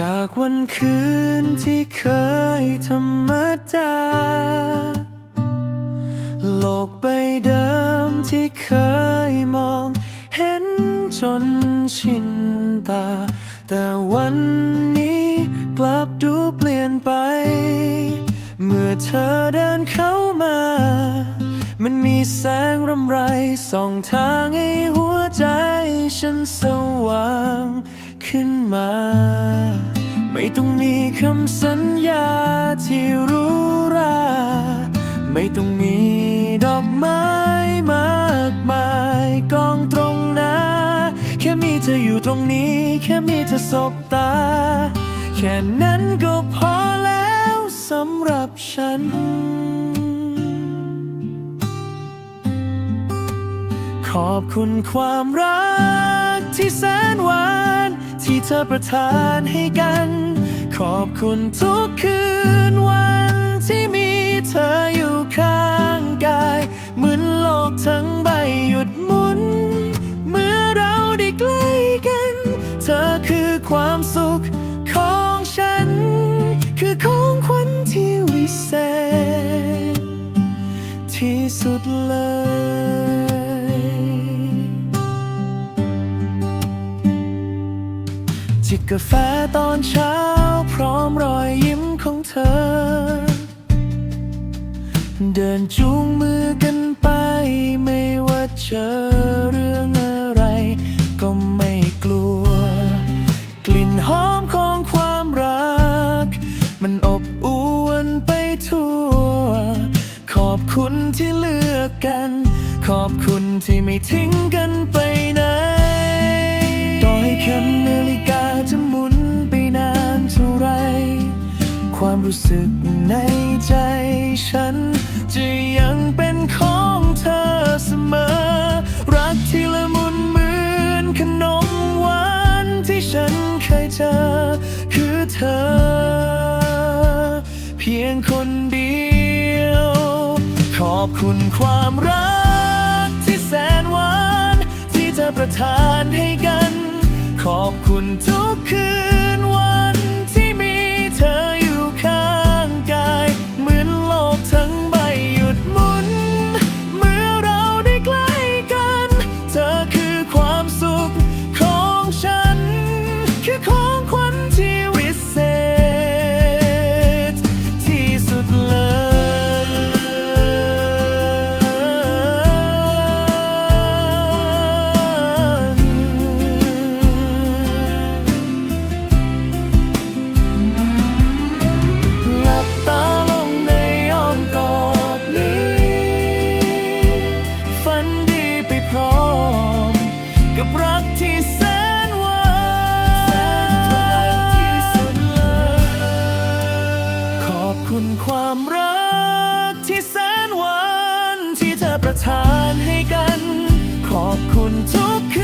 จากวันคืนที่เคยธรรมดา โลกใบเดิมที่เคยมองเห็นจนชินตา แต่วันนี้กลับดูเปลี่ยนไป เมื่อเธอเดินเข้ามา มันมีแสงรำไรส่องทางให้หัวใจฉันสว่างขึ้นมา ไม่ต้องมีคำสัญญาที่รู้ราไม่ต้องมีดอกไม้มากมายกองตรงหน้าแค่มีเธออยู่ตรงนี้ แค่มีเธอสบตา แค่นั้นก็พอแล้วสำหรับฉัน ขอบคุณความรักที่แสนหวานที่เธอประทานให้กัน ขอบคุณทุกคืนวันที่มีเธออยู่ข้างกาย เหมือนโลกทั้งใบหยุดหมุน เมื่อเราได้ใกล้กัน เธอคือความสุขของฉัน คือของขวัญที่วิเศษ ที่สุดเลยจิบกาแฟตอนเช้า พร้อมรอยยิ้มของเธอ เดินจูงมือกันไปไม่ว่าเจอเรื่องอะไร ก็ไม่กลัว กลิ่นหอมของความรัก มันอบอวนไปทั่ว ขอบคุณที่เลือกกัน ขอบคุณที่ไม่ทิ้งกันไปไหน สึกในใจฉัน จะยังเป็นของเธอเสมอ รักที่ละมุนเหมือนขนมหวานที่ฉันเคยเจอ คือเธอ เพียงคนเดียว ขอบคุณความรักที่แสนหวาน ที่เธอประทานให้กัน ขอบคุณทุกคืนวัน ร้อม กับรักที่แสนหวานขอบคุณความรักที่แสนหวานที่เธอประทานให้กัน ขอบคุณทุกคืน